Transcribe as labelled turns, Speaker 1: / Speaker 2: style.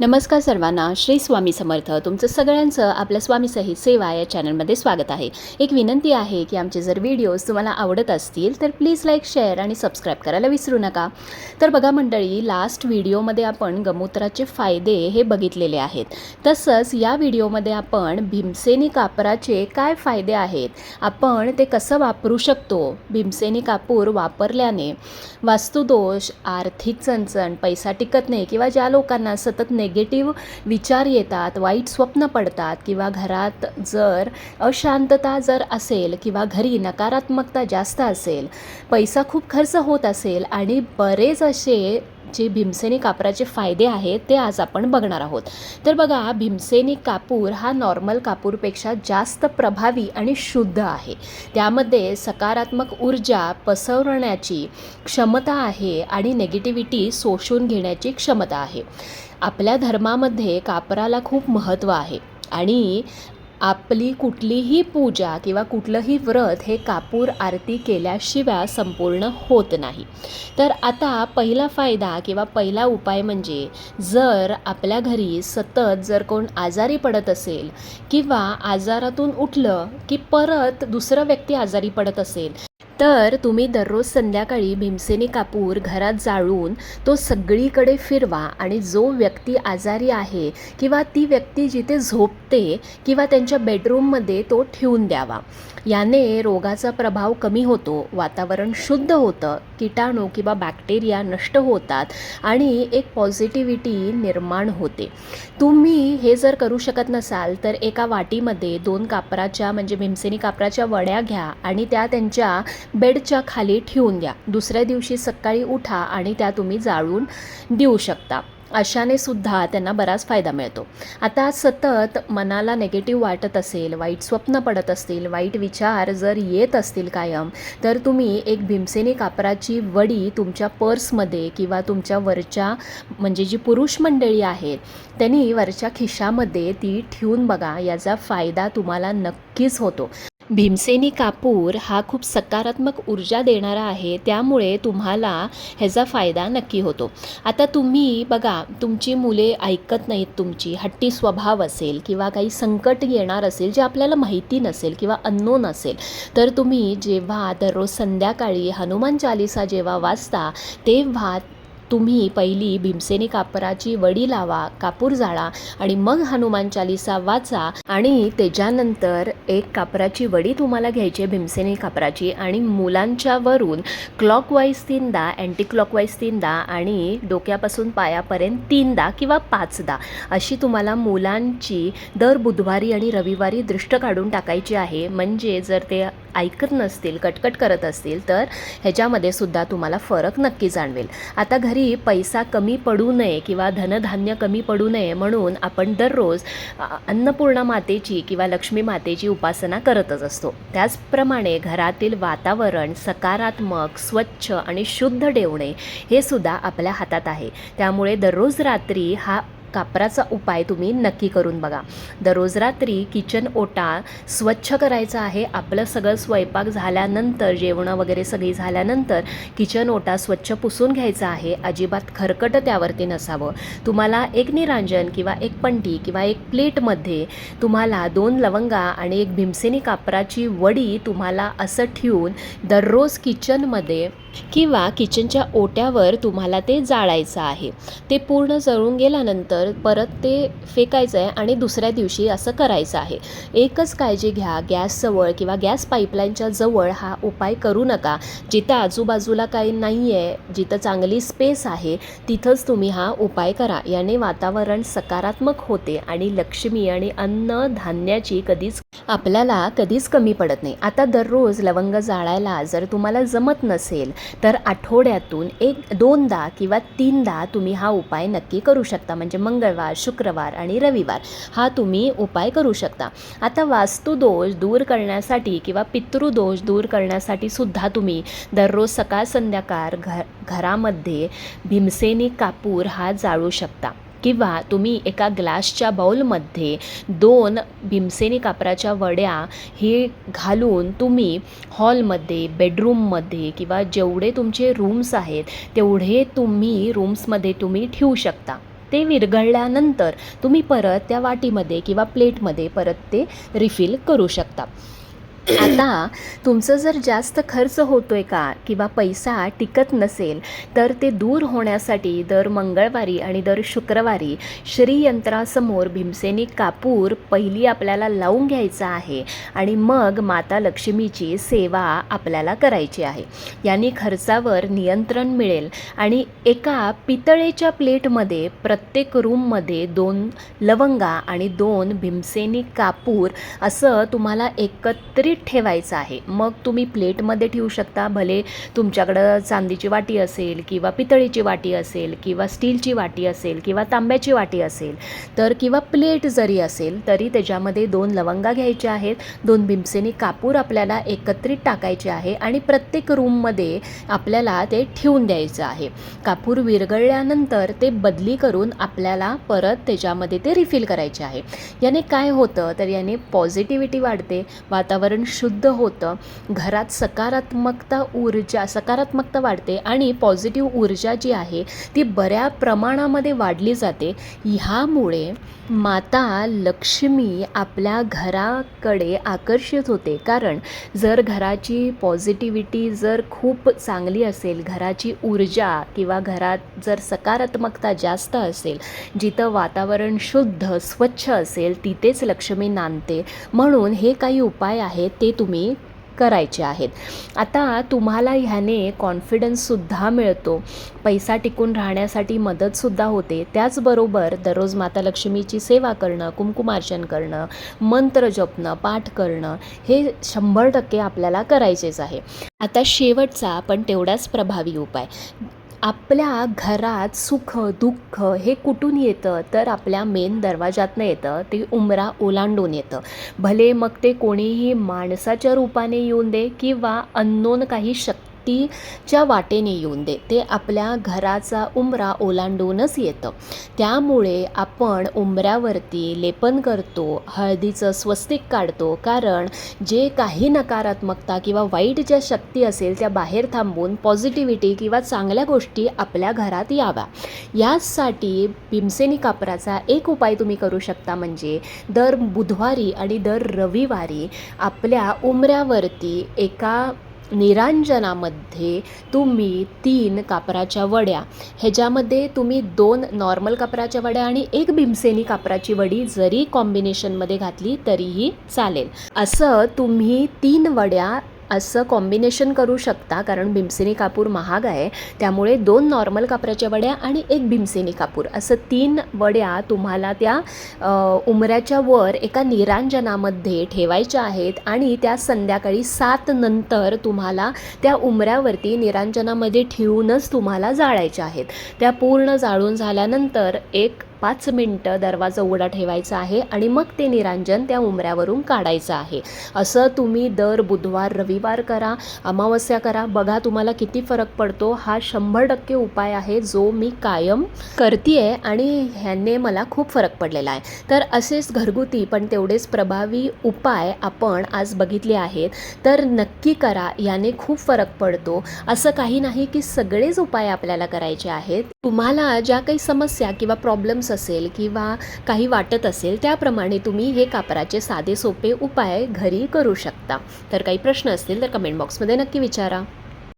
Speaker 1: नमस्कार सर्वांना श्री स्वामी समर्थ. तुमचं सगळ्यांचं आपल्या स्वामी सहित सेवा या चॅनलमध्ये स्वागत आहे. एक विनंती आहे की आमचे जर व्हिडिओज तुम्हाला आवडत असतील तर प्लीज लाईक शेअर आणि सबस्क्राईब करायला विसरू नका. तर बघा मंडळी लास्ट व्हिडिओमध्ये आपण गमूत्राचे फायदे हे बघितलेले आहेत. तसंच या व्हिडिओमध्ये आपण भीमसेनी कापराचे काय फायदे आहेत? आपण ते कसं वापरू शकतो? भीमसेनी कापूर वापरल्याने वास्तुदोष आर्थिक चणचण पैसा टिकत नाही किंवा ज्या लोकांना सतत नेगेटिव्ह विचार येतात वाईट स्वप्न पडतात किंवा घरात जर अशांतता जर असेल किंवा घरी नकारात्मकता जास्त असेल पैसा खूप खर्च होत असेल आणि बरेच असे जे भीमसेनी कापराचे फायदे आहेत ते आज आपण बघणार आहोत. तर बघा भीमसेनी कापूर हा नॉर्मल कापूरपेक्षा जास्त प्रभावी आणि शुद्ध आहे. त्यामध्ये सकारात्मक ऊर्जा पसरवण्याची क्षमता आहे आणि नेगेटिव्हिटी शोषून घेण्याची क्षमता आहे. आपल्या धर्मामध्ये कापराला खूप महत्त्व आहे आणि आपली कुठलीही पूजा किंवा कुठलंही व्रत हे कापूर आरती केल्याशिवाय संपूर्ण होत नाही. तर आता पहिला फायदा किंवा पहिला उपाय म्हणजे जर आपल्या घरी सतत जर कोण आजारी पडत असेल किंवा आजारातून उठलं की परत दुसरं व्यक्ती आजारी पडत असेल तर तुम्ही दररोज संध्याकाळी भीमसेनी कापूर घरात जाळून तो सगळीकडे फिरवा आणि जो व्यक्ती आजारी आहे किंवा ती व्यक्ती जिथे झोपते किंवा त्यांच्या बेडरूममध्ये तो ठेवून द्यावा. याने रोगाचा प्रभाव कमी होतो वातावरण शुद्ध होतं किटाणू किंवा बॅक्टेरिया नष्ट होतात आणि एक पॉझिटिव्हिटी निर्माण होते. तुम्ही हे जर करू शकत नसाल तर एका वाटीमध्ये दोन कापराच्या म्हणजे भीमसेनी कापराच्या वड्या घ्या आणि त्या त्यांच्या बेडच्या खाली ठेवून द्या. दुसऱ्या दिवशी सकाळी उठा आणि त्या तुम्ही जाळून देऊ शकता. अशाने सुद्धा त्यांना बराच फायदा मिळतो. आता सतत मनाला नेगेटिव्ह वाटत असेल वाईट स्वप्न पडत असतील वाईट विचार जर येत असतील कायम तर तुम्ही एक भीमसेनी कापराची वडी तुमच्या पर्समध्ये किंवा तुमच्या वरच्या म्हणजे जी पुरुष मंडळी आहेत त्यांनी वरच्या खिशामध्ये ती ठेवून बघा. याचा फायदा तुम्हाला नक्कीच होतो. भीमसेनी कापूर हा खूप सकारात्मक ऊर्जा देणारा आहे त्यामुळे तुम्हाला ह्याचा फायदा नक्की होतो. आता तुम्ही बघा तुमची मुले ऐकत नाहीत तुमची हट्टी स्वभाव असेल किंवा काही संकट येणार असेल जे आपल्याला माहिती नसेल किंवा अननोन असेल तर तुम्ही जेव्हा दररोज संध्याकाळी हनुमान चालिसा जेव्हा वाचता तेव्हा तुम्ही पहिली भीमसेनी कापराची वडी लावा कापूर जाळा आणि मग हनुमान चालिसा वाचा आणि त्याच्यानंतर एक कापराची वडी तुम्हाला घ्यायची आहे भीमसेनी कापराची आणि मुलांच्या वरून क्लॉकवाईज तीनदा अँटी क्लॉकवाईज तीनदा आणि डोक्यापासून पायापर्यंत तीनदा किंवा पाचदा अशी तुम्हाला मुलांची दर बुधवारी आणि रविवारी दृष्ट काढून टाकायची आहे. म्हणजे जर ते ऐकत नसतील कटकट करत असतील तर ह्याच्यामध्ये सुद्धा तुम्हाला फरक नक्की जाणवेल. आता घरी पैसा कमी पडू नये किंवा धनधान्य कमी पडू नये म्हणून आपण दररोज अन्नपूर्णा मातेची किंवा लक्ष्मी मातेची उपासना करतच असतो. त्याचप्रमाणे घरातील वातावरण सकारात्मक स्वच्छ आणि शुद्ध ठेवणे हे सुद्धा आपल्या हातात आहे. त्यामुळे दररोज रात्री हा कापराचा उपाय तुम्ही नक्की करून बघा. दररोज रात्री किचन ओटा स्वच्छ करायचा आहे. आपलं सगळं स्वयंपाक झाल्यानंतर जेवणं वगैरे सगळी झाल्यानंतर किचन ओटा स्वच्छ पुसून घ्यायचा आहे. अजिबात खरकट त्यावरती नसावं. तुम्हाला एक निरांजन किंवा एक पंटी किंवा एक प्लेटमध्ये तुम्हाला दोन लवंगा आणि एक भीमसेनी कापराची वडी तुम्हाला असं ठेवून दररोज किचनमध्ये किंवा किचनच्या ओट्यावर तुम्हाला ते जाळायचं आहे. ते पूर्ण जळून गेल्यानंतर परत ते फेकायचं आहे आणि दुसऱ्या दिवशी असं करायचं आहे. एकच काळजी घ्या गॅसजवळ किंवा गॅस पाईपलाईनच्या जवळ हा उपाय करू नका. जिथं आजूबाजूला काही नाही आहे जिथं चांगली स्पेस आहे तिथंच तुम्ही हा उपाय करा. याने वातावरण सकारात्मक होते आणि लक्ष्मी आणि अन्न धान्याची कधीच आपल्याला कधीच कमी पडत नाही. आता दररोज लवंग जाळायला जर तुम्हाला जमत नसेल तर आठवड्यातून एक दोनदा किंवा तीनदा तुम्ही हा उपाय नक्की करू शकता. म्हणजे मग मंगळवार शुक्रवार आणि रविवार. हा तुम्ही उपाय करू शकता. आता वास्तुदोष दूर करण्यासाठी किंवा पितृदोष दूर करण्यासाठी सुद्धा तुम्ही दररोज सकाळ संध्याकाळ घ घरामध्ये भीमसेनी कापूर हा जाळू शकता. किंवा तुम्ही एका ग्लासच्या बाउलमध्ये दोन भीमसेनी कापराच्या वड्या हे घालून तुम्ही हॉलमध्ये बेडरूममध्ये किंवा जेवढे तुमचे रूम्स आहेत तेवढे तुम्ही रूम्समध्ये तुम्ही ठेवू शकता. ते विरघळल्यानंतर तुम्ही परत त्या वाटीमध्ये किंवा प्लेटमध्ये परत ते रिफिल करू शकता. आता तुमचं जर जास्त खर्च होतो आहे का किंवा पैसा टिकत नसेल तर ते दूर होण्यासाठी दर मंगळवारी आणि दर शुक्रवारी श्रीयंत्रासमोर भीमसेनी कापूर पहिली आपल्याला लावून घ्यायचा आहे आणि मग माता लक्ष्मीची सेवा आपल्याला करायची आहे. यांनी खर्चावर नियंत्रण मिळेल आणि एका पितळेच्या प्लेटमध्ये प्रत्येक रूममध्ये दोन लवंगा आणि दोन भीमसेनी कापूर असं तुम्हाला एकत्रित ठेवायचं आहे. मग तुम्ही प्लेटमध्ये ठेवू शकता. भले तुमच्याकडं चांदीची वाटी असेल किंवा पितळीची वाटी असेल किंवा स्टीलची वाटी असेल किंवा तांब्याची वाटी असेल तर किंवा प्लेट जरी असेल तरी त्याच्यामध्ये दोन लवंगा घ्यायच्या आहेत दोन भीमसेनी कापूर आपल्याला एकत्रित टाकायचे आहे आणि प्रत्येक रूममध्ये आपल्याला ते ठेवून द्यायचं आहे. कापूर विरगळल्यानंतर ते बदली करून आपल्याला परत त्याच्यामध्ये ते रिफिल करायचे आहे. याने काय होतं? तर याने पॉझिटिव्हिटी वाढते. वातावरण शुद्ध होतं. घरात सकारात्मकता ऊर्जा सकारात्मकता वाढते आणि पॉझिटिव्ह ऊर्जा जी आहे ती बऱ्या प्रमाणामध्ये वाढली जाते. ह्यामुळे माता लक्ष्मी आपल्या घराकडे आकर्षित होते. कारण जर घराची पॉझिटिव्हिटी जर खूप चांगली असेल घराची ऊर्जा किंवा घरात जर सकारात्मकता जास्त असेल जिथं वातावरण शुद्ध स्वच्छ असेल तिथेच लक्ष्मी नांदते. म्हणून हे काही उपाय आहेत ते तुम्ही करायचे आहेत. आता तुम्हाला ह्याने कॉन्फिडन्ससुद्धा मिळतो. पैसा टिकून राहण्यासाठी मदतसुद्धा होते. त्याचबरोबर दररोज माता लक्ष्मीची सेवा करणं कुंकुमार्चन करणं मंत्र जपणं पाठ करणं हे शंभर टक्के आपल्याला करायचेच आहे. आता शेवटचा पण तेवढाच प्रभावी उपाय. आपल्या घरात सुख दुःख हे कुठून येतं? तर आपल्या मेन दरवाजातनं येतं. ते उमरा ओलांडून येतं. भले मग ते कोणीही माणसाच्या रूपाने येऊन दे किंवा अननोन काही शक्तीच्या वाटेने येऊन दे. ते आपल्या घराचा उमरा ओलांडूनच येतं. त्यामुळे आपण उंबऱ्यावरती लेपन करतो हळदीचं स्वस्तिक काढतो. कारण जे काही नकारात्मकता किंवा वाईट ज्या शक्ती असेल त्या बाहेर थांबून पॉझिटिव्हिटी किंवा चांगल्या गोष्टी आपल्या घरात याव्या. यासाठी भीमसेनी कापराचा एक उपाय तुम्ही करू शकता म्हणजे दर बुधवारी आणि दर रविवारी आपल्या उमऱ्यावरती एका निरांजनामध्ये तुम्ही तीन कापराच्या वड्या ह्याच्यामध्ये तुम्ही दोन नॉर्मल कापराच्या वड्या आणि एक भीमसेनी कापराची वडी जरी कॉम्बिनेशनमध्ये घातली तरीही चालेल. असं तुम्ही तीन वड्या असं कॉम्बिनेशन करू शकता कारण भीमसेनी कापूर महाग आहे. त्यामुळे दोन नॉर्मल कापराच्या वड्या आणि एक भीमसेनी कापूर. असं तीन वड्या तुम्हाला त्या उमऱ्याच्या वर एका निरांजनामध्ये ठेवायच्या आहेत आणि त्या संध्याकाळी सात नंतर तुम्हाला त्या उमऱ्यावरती निरांजनामध्ये ठेवूनच तुम्हाला जाळायच्या आहेत. त्या पूर्ण जाळून झाल्यानंतर एक पाच मिनटं दरवाजा उघडा ठेवायचा आहे आणि मग ते निरांजन त्या उमऱ्यावरून काढायचं आहे. असं तुम्ही दर बुधवार रविवार करा अमावस्या करा. बघा तुम्हाला किती फरक पडतो. हा शंभर टक्के उपाय आहे जो मी कायम करते आणि ह्याने मला खूप फरक पडलेला आहे. तर असेच घरगुती पण तेवढेच प्रभावी उपाय आपण आज बघितले आहेत. तर नक्की करा. याने खूप फरक पडतो. असं काही नाही की सगळेच उपाय आपल्याला करायचे आहेत. तुम्हाला ज्या काही समस्या किंवा प्रॉब्लेम्स असेल किंवा काही वाटत असेल त्याप्रमाणे तुम्ही हे कापराचे साधे सोपे उपाय घरी करू शकता. तर काही प्रश्न असतील तर कमेंट बॉक्समध्ये नक्की विचारा.